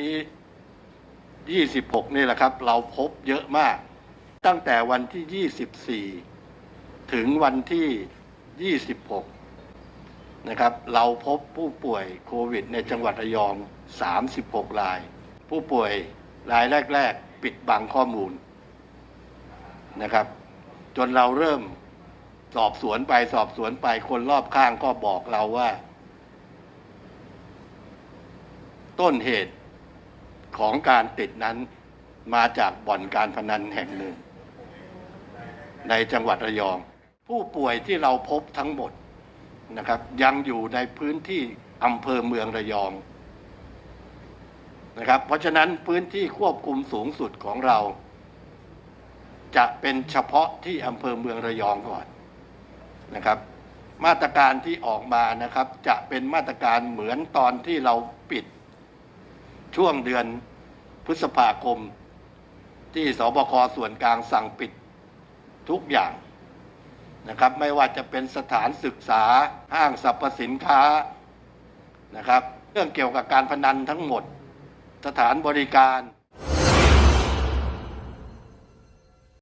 26 นี่แหละครับ เราพบเยอะมาก ตั้งแต่วันที่ 24 ถึงวันที่ 26 นะครับ เราพบผู้ป่วยโควิดในจังหวัดระยอง 36 ราย ผู้ป่วยรายแรก ๆ ปิดบังข้อมูลนะครับ จนเราเริ่มสอบสวนไปสอบสวนไปคนรอบข้างก็บอกเราว่า ต้นเหตุ ของการติดนั้นมาจากบ่อนการพนันแห่งหนึ่ง ในจังหวัดระยอง ผู้ป่วยที่เราพบทั้งหมดนะครับยังอยู่ในพื้นที่อำเภอเมืองระยองนะครับเพราะฉะนั้นพื้นที่ควบคุมสูงสุดของเรา จะเป็นเฉพาะที่อำเภอเมืองระยองก่อนนะครับ มาตรการที่ออกมานะครับจะเป็นมาตรการเหมือนตอนที่เราปิด ช่วงเดือนพฤษภาคม ที่สบคส่วนกลางสั่งปิดทุกอย่างนะครับ ไม่ว่าจะเป็นสถานศึกษาห้างสรรพสินค้านะครับ เรื่องเกี่ยวกับการพนันทั้งหมด สถานบริการ